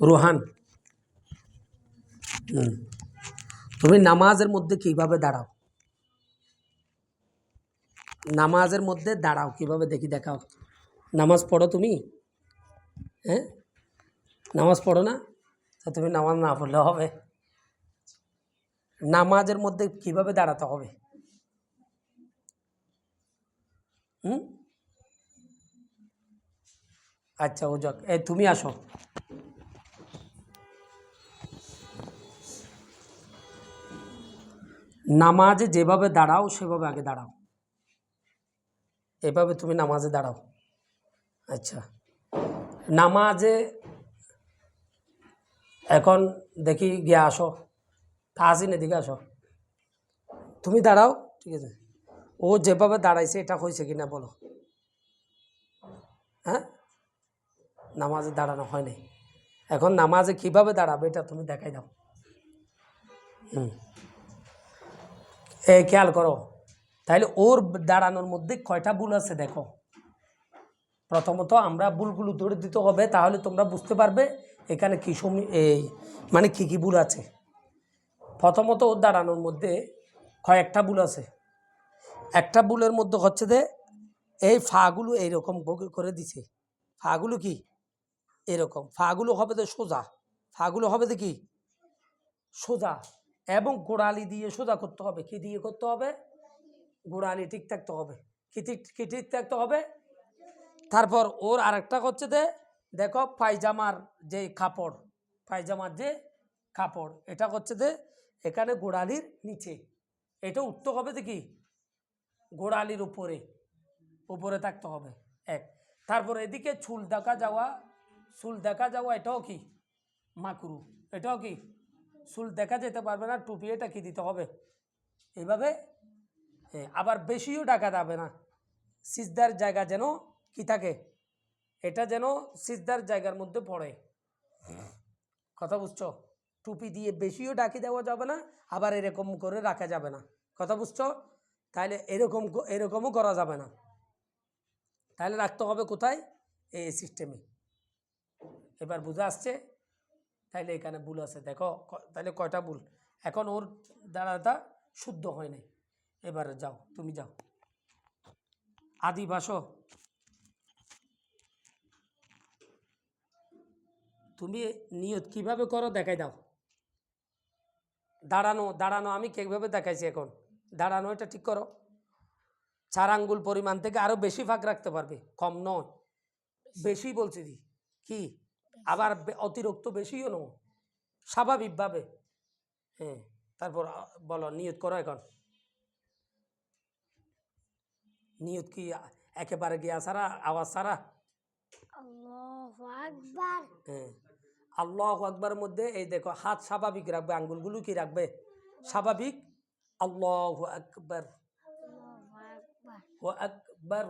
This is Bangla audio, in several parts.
রোহান। তুমি নামাজের মধ্যে কীভাবে দাঁড়াও? নামাজের মধ্যে দাঁড়াও, কীভাবে দেখি দেখাও। নামাজ পড়ো তুমি? হ্যাঁ? নামাজ পড়ো না? তা তুমি নামাজ না পড়লে হবে। নামাজের মধ্যে কীভাবে দাঁড়াতে হবে? হুম? আচ্ছা ও যাক। এই তুমি আসো। নামাজে যেভাবে দাঁড়াও, সেভাবে আগে দাঁড়াও। এভাবে তুমি নামাজে দাঁড়াও। আচ্ছা। নামাজে এখন দেখি গিয়ে আসো। তাহাসিন এদিকে আসো। তুমি দাঁড়াও, ঠিক আছে। ও যেভাবে দাঁড়াইছে, এটা হয়েছে কি না বলো। হ্যাঁ? নামাজে দাঁড়ানো হয়নি। এখন নামাজে কীভাবে দাঁড়াবে, এটা তুমি দেখাই দাও। হুম। খেয়াল করো। তাহলে ওর দাঁড়ানোর মধ্যে কয়টা ভুল আছে দেখো। প্রথমত আমরা ভুলগুলো ধরে দিতে হবে, তাহলে তোমরা বুঝতে পারবে এখানে কী সমী মানে কী কী ভুল আছে। প্রথমত ওর দাঁড়ানোর মধ্যে কয়েকটা ভুল আছে। একটা ভুলের মধ্যে হচ্ছে যে, এই ফাগুলো এইরকম করে দিছে। ফাগুলো কি? এরকম। ফাগুলো হবে তো সোজা। ফাগুলো হবে তো কি? সোজা। এবং গোড়ালি দিয়ে সোজা করতে হবে। কি দিয়ে করতে হবে? গোড়ালি ঠিক থাকতে হবে। কি ঠিক কি ঠিক থাকতে হবে? তারপর ওর আরেকটা হচ্ছে যে দেখো পায়জামার যে কাপড়, পায়জামার যে কাপড়, এটা হচ্ছে যে এখানে গোড়ালির নিচে। এটা উঠতে হবে তো কি গোড়ালির উপরে উপরে থাকতে হবে। এক। তারপর এদিকে চুল দেখা যাওয়া, চুল দেখা যাওয়া, এটাও কি? মাকরু, এটাও কি? চুল দেখা যেতে পারবে না টুপি এটা দিতে হবে? এইভাবে হ্যাঁ, আবার বেশিও টাকা যাবে না। সিজদার জায়গা যেন কি থাকে? এটা যেন সিজদার জায়গার মধ্যে পড়ে। কথা বুঝছ? টুপি দিয়ে বেশিও ডাকি দেওয়া যাবে না আবার এরকম করে রাখা যাবে না। কথা বুঝছ? তাহলে এরকম এরকমও করা যাবে না। তাহলে রাখতে হবে কোথায়? এই সিস্টেমে এবার বুঝে আসছে? তাইলে এখানে ভুল আছে। দেখো তাহলে কয়টা ভুল? এখন ওর দাঁড়াটা শুদ্ধ হয় নাই। এবারে যাও, তুমি যাও। আদি বাসো তুমি নিয়ত কীভাবে করো দেখাই দাও। দাঁড়ানো দাঁড়ানো, আমি কীভাবে দেখাইছি এখন? দাঁড়ানো, এটা ঠিক করো। চার আঙ্গুল পরিমাণ থেকে আরও বেশি ফাঁক রাখতে পারবে, কম নয়। বেশি বলছি কি? আবার অতিরিক্ত বেশিও নয় স্বাভাবিকভাবে। হ্যাঁ তারপর বলো নিয়ত করো এখন। নিয়ত কি একেবারে গিয়া সারা আওয়াজ সারা আল্লাহু আকবার। হ্যাঁ। আল্লাহ আকবার মধ্যে এই দেখো হাত স্বাভাবিক রাখবে আঙ্গুলগুলো কি রাখবে? স্বাভাবিক? আল্লাহ আকবার। আকবার।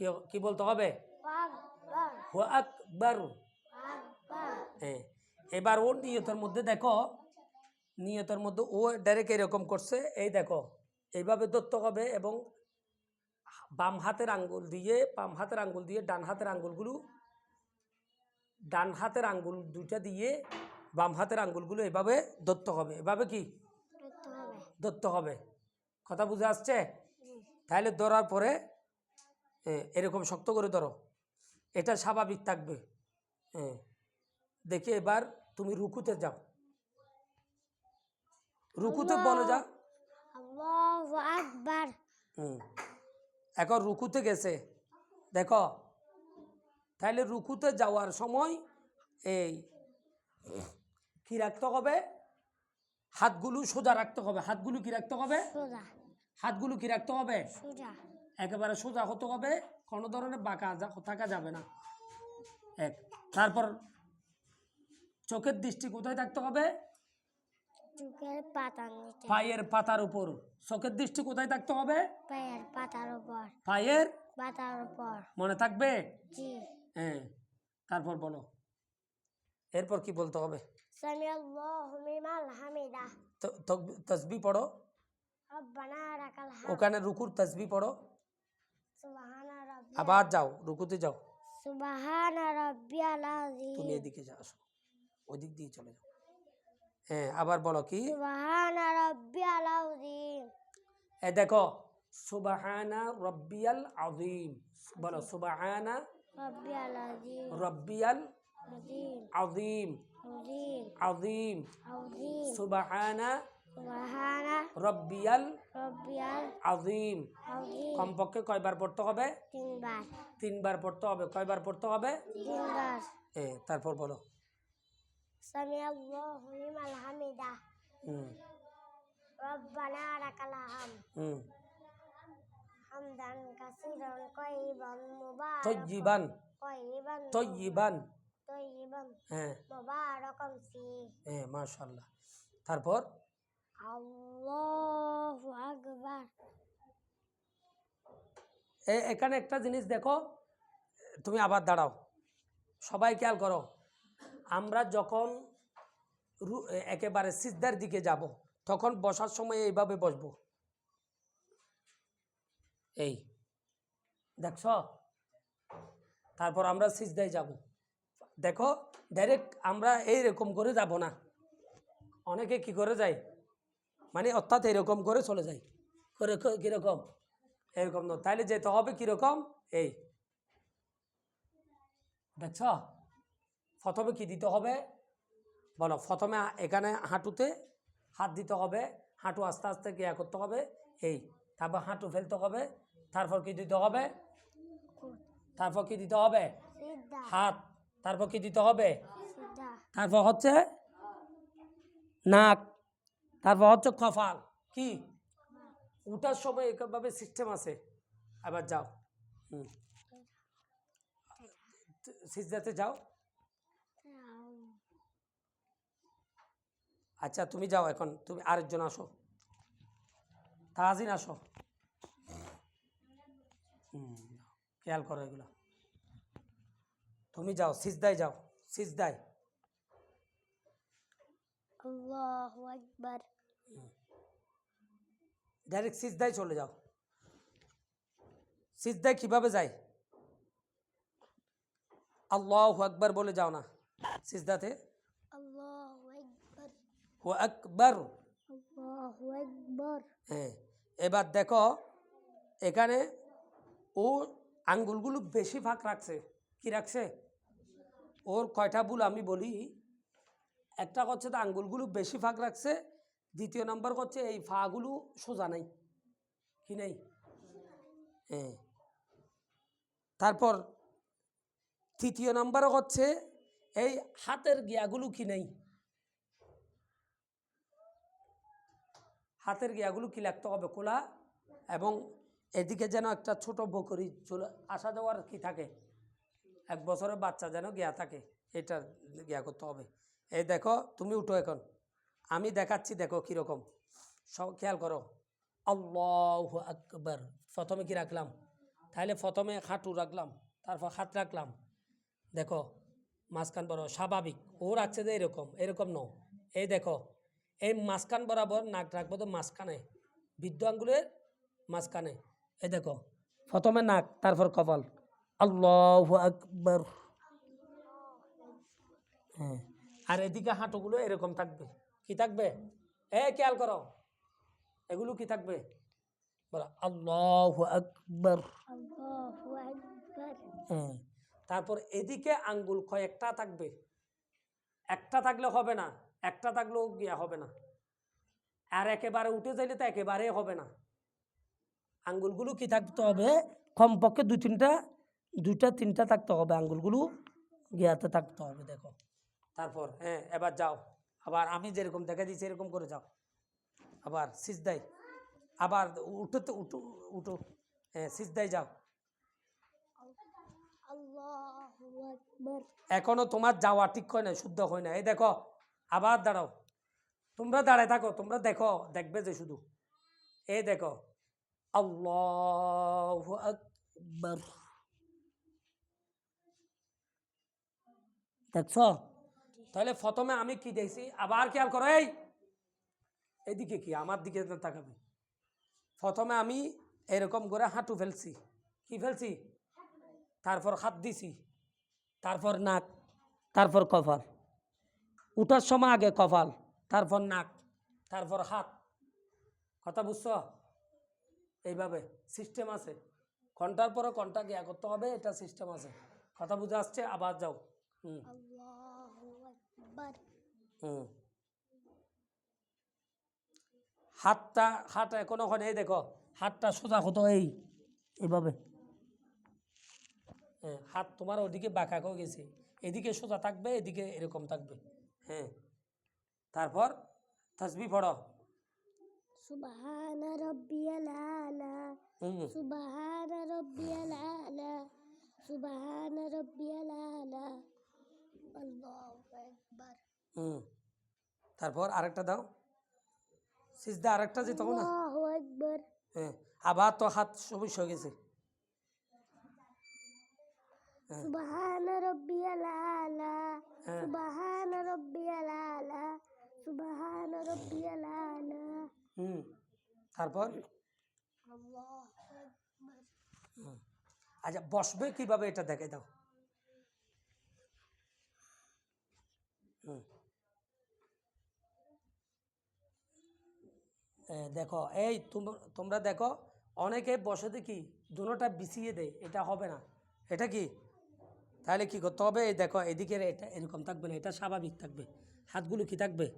ও কি বলতে হবে? আকবার। হ্যাঁ এবার ওর নিয়তের মধ্যে দেখো নিয়তের মধ্যে ও ডাইরেক্ট এরকম করছে এই দেখো এইভাবে ধরতে হবে এবং বাম হাতের আঙ্গুল দিয়ে বাম হাতের আঙ্গুল দিয়ে ডান হাতের আঙ্গুলগুলো ডান হাতের আঙ্গুল দুইটা দিয়ে বাম হাতের আঙ্গুলগুলো এভাবে ধরতে হবে। এভাবে কি? ধরতে হবে। কথা বুঝে আসছে? তাহলে ধরার পরে এরকম শক্ত করে ধরো। এটা স্বাভাবিক থাকবে। হ্যাঁ দেখি এবার তুমি রুকুতে যাও। রুকুতে বলো যা। আকবার। হুম এখন রুকুতে গেছে। দেখো তাহলে রুকুতে যাওয়ার সময় এই কি রাখতে হবে? হাতগুলো সোজা রাখতে হবে। হাতগুলো কি রাখতে হবে? হাতগুলো কি রাখতে হবে? একেবারে সোজা হতে হবে। কোনো ধরনের বাঁকা থাকা যাবে না। এক। তারপর চোখের দৃষ্টি কোথায় থাকতে হবে? পায়ের পাতার উপর। চোখের দৃষ্টি কোথায় থাকতে হবে? পায়ের পাতার উপর। পায়ের পাতার উপর। মনে থাকবে? জি। হ্যাঁ তারপর বলো। এরপর কি বলতে হবে? তসবি পড়ো। ওখানে রুকুর তসবি পড়ো। আবার যাও রুকুতে যাও। তুমি এদিকে যা আসো। ওদিক দিয়ে চলে যাও। হ্যাঁ আবার বলো কি? এ দেখো সুবাহানা রব্বিয়াল আজিম বলো সুবাহানা রব্বিয়াল আজিম আজিম সুবাহানা সুবহানা রব্বিয়াল রাব্বিয়াল আজিম কমপক্ষে কয়বার পড়তে হবে? তিনবার। তিনবার পড়তে হবে। কয়বার পড়তে হবে? তিনবার। এ তারপর বলো। সামি আল্লাহু লিমান হামিদা। হুম। রব্বানা লাকাল হামদ। হুম। হামদান কাসীরান তাইয়িবান মুবারাকান। তৈজিবান তাইয়িবান তৈজিবান তাইয়িবান হ্যাঁ। মুবারাকান ফি। হ্যাঁ মাশাল্লাহ তারপর? এখানে একটা জিনিস দেখো, তুমি আবার দাঁড়াও। সবাই খেয়াল করো, আমরা যখন একেবারে সিজদার দিকে যাব, তখন বসার সময় এইভাবে বসবো। এই, দেখছ? তারপর আমরা সিজদায় যাব। দেখো ডাইরেক্ট আমরা এইরকম করে যাব না। অনেকে কি করে যায়? মানে অর্থাৎ এরকম করে চলে যায়। করে কীরকম? এরকম না। তাইলে যেতে হবে কীরকম? এই। দেখছ? প্রথমে কি দিতে হবে? বলো প্রথমে এখানে হাঁটুতে হাত দিতে হবে। হাঁটু আস্তে আস্তে গিয়া করতে হবে? এই। তারপর হাঁটু ফেলতে হবে। তারপর কি দিতে হবে? তারপর কি দিতে হবে? হাত। তারপর কি দিতে হবে? তারপর হচ্ছে নাক। তারপর হচ্ছে কপাল। কি? উঠার সময় এভাবে সিস্টেম আছে। আবার যাও। হুম। সিজদাতে যাও। আচ্ছা তুমি যাও এখন। তুমি আরেকজন আসো। তাহাজিন আসো। হুম, খেয়াল করো এগুলো। তুমি যাও, সিজদায় যাও। সিজদায়। আল্লাহু আকবার। ডাইরেক্ট সিজদায় চলে যাও। সিজদায় কীভাবে যায়? আল্লাহ আকবার বলে যাও না। সিজদাতে আকবর। হ্যাঁ এবার দেখো এখানে ও আঙ্গুলগুলো বেশি ফাঁক রাখছে। কি রাখছে? ওর কয়টা ভুল আমি বলি। একটা হচ্ছে তো আঙ্গুলগুলো বেশি ফাঁক রাখছে দ্বিতীয় নম্বর হচ্ছে এই ফাগুলো সোজা নাই। কি নেই? হ্যাঁ। তারপর তৃতীয় নম্বর হচ্ছে এই হাতের গিয়াগুলো কি নেই? হাতের গিয়াগুলো কি লাগতে হবে খোলা? এবং এদিকে যেন একটা ছোট বকরি চলে, আসা যাওয়ার কি থাকে? এক বছরের বাচ্চা যেন গিয়া থাকে এটা গিয়া করতে হবে। এই দেখো, তুমি উঠো এখন। আমি দেখাচ্ছি, দেখো কীরকম সব খেয়াল করো। আল্লাহ আকবর। প্রথমে কি রাখলাম? তাহলে প্রথমে হাঁটু রাখলাম, তারপর হাত রাখলাম। দেখো, মাঝখান বড় স্বাভাবিক। ও রাখছে যে এরকম এরকম ন এই দেখো, এই মাঝখান বরাবর নাক রাখব তো মাঝখানে, বৃদ্ধ আঙ্গুলের মাঝখানে। এই দেখো, প্রথমে নাক, তারপর কপাল। আল্লাহ আকবর। হ্যাঁ আর এদিকে হাঁটুগুলো এরকম থাকবে। কি থাকবে? এ খেয়াল করো। এগুলো কি থাকবে? বলো আল্লাহ আকবর। তারপর এদিকে আঙ্গুল কয়েকটা থাকবে। একটা থাকলে হবে না একটা থাকলেও গিয়া হবে না। আর একেবারে উঠে যাইলে তো একেবারে হবে না। আঙ্গুলগুলো কি থাকতে হবে? কমপক্ষে দুই তিনটা দুইটা তিনটা থাকতে হবে। আঙ্গুলগুলো গিয়াতে থাকতে হবে দেখো। তারপর হ্যাঁ এবার যাও। আবার আমি যেরকম দেখা দিচ্ছি এরকম করে যাও। আবার সিজদাই আবার উঠো তো উঠো। উঠো সিজদাই যাও। এখনও তোমার যাওয়া ঠিক হয় না শুদ্ধ হয় না এই দেখো, আবার দাঁড়াও। তোমরা দাঁড়ায় থাকো, তোমরা দেখো, দেখবে যে শুধু। এই দেখো, আল্লাহ দেখছ? তাহলে প্রথমে আমি কি দেখছি? আবার খেয়াল করো, এই, এদিকে কি? আমার দিকে তাকাবে। প্রথমে আমি এরকম করে হাঁটু ফেলছি। কি ফেলছি? তারপর হাত দিছি, তারপর নাক, তারপর কপাল। উঠার সময় আগে কপাল, তারপর নাক, তারপর হাত। কথা বুঝছ? এইভাবে সিস্টেম আছে। ঘণ্টার পরে ঘণ্টা গিয়া করতে হবে, এটা সিস্টেম আছে। কথা বুঝে আসছে? আবার যাও। হুম। হাতটা হাত এখন ওখানে এই দেখো হাতটা সোজা হতো এই এইভাবে হ্যাঁ হাত তোমার ওদিকে বাঁকা হয়ে গেছে এদিকে সোজা থাকবে এদিকে এরকম থাকবে হ্যাঁ তারপর তসবি পড়ো Subhana rabbiyal a'la. হুম Subhana rabbiyal a'la. Subhana rabbiyal a'la. হুম। তারপর আরেকটা দাও। সিজদা আরেকটা যে তখন হ্যাঁ আবার তো হাত সবই সয়ে গেছে। হ্যাঁ। হ্যাঁ। সুবহান রব্বিয়াল আলা। সুবহান রব্বিয়াল আলা। হুম। তারপর? আচ্ছা বসবে কীভাবে এটা দেখে দাও। দেখো এই তোম- তোমরা দেখো অনেকে বসে দেখি দুটোটা বিছিয়ে দেয় এটা হবে না। এটা কি? তাহলে কি করতে হবে? এই দেখো এদিকে এটা এরকম থাকবে না এটা স্বাভাবিক থাকবে। হাতগুলো কি থাকবে?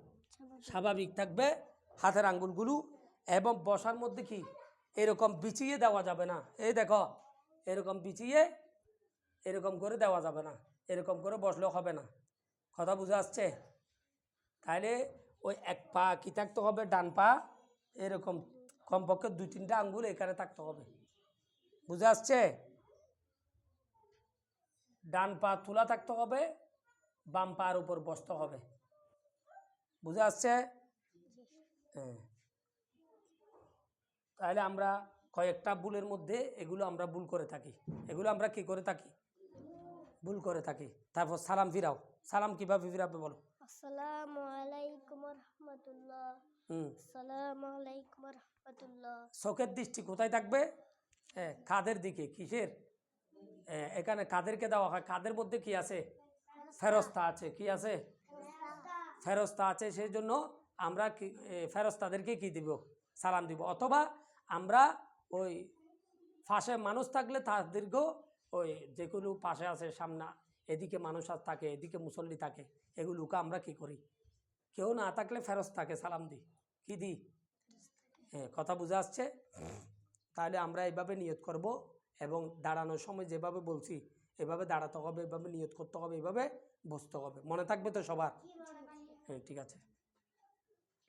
স্বাভাবিক থাকবে। হাতের আঙ্গুলগুলো এবং বসার মধ্যে কি এরকম বিছিয়ে দেওয়া যাবে না। এই দেখো এরকম বিছিয়ে এরকম করে দেওয়া যাবে না। এরকম করে বসলেও হবে না। কথা বুঝে আসছে? তাহলে ওই এক পা কি থাকতে হবে? ডান পা? এরকম কমপক্ষে দুই তিনটা আঙ্গুল এখানে থাকতে হবে। বুঝে আসছে? ডান পা তোলা থাকতে হবে, বাম পার উপর বসতে হবে। বুঝে আসছে? হ্যাঁ। তাহলে আমরা কয়েকটা ভুলের মধ্যে এগুলো আমরা ভুল করে থাকি। এগুলো আমরা কি করে থাকি? ভুল করে থাকি। তারপর সালাম ফিরাও। সালাম কীভাবে ফিরাবে বলো. হুম. চোখের দৃষ্টি কোথায় থাকবে? হ্যাঁ কাদের দিকে? কিসের? এখানে কাদেরকে দেওয়া হয়? কাদের মধ্যে কি আছে? ফেরস্তা আছে। কি আছে? ফেরস্তা আছে। সেই জন্য আমরা ফেরস্তাদেরকে কি দিব? সালাম দিব। অথবা আমরা ওই ফাঁসে মানুষ থাকলে তাদেরকেও ওই যেগুলো পাশে আছে সামনা এদিকে মানুষ আর থাকে এদিকে মুসল্লি থাকে এগুলোকে আমরা কি করি? কেউ না থাকলে ফেরত থাকে সালাম দি কি দি হ্যাঁ কথা বুঝে আসছে? তাহলে আমরা এইভাবে নিয়ত করব এবং দাঁড়ানোর সময় যেভাবে বলছি এভাবে দাঁড়াতে হবে এভাবে নিয়ত করতে হবে এভাবে বসতে হবে। মনে থাকবে তো সবার? হ্যাঁ ঠিক আছে।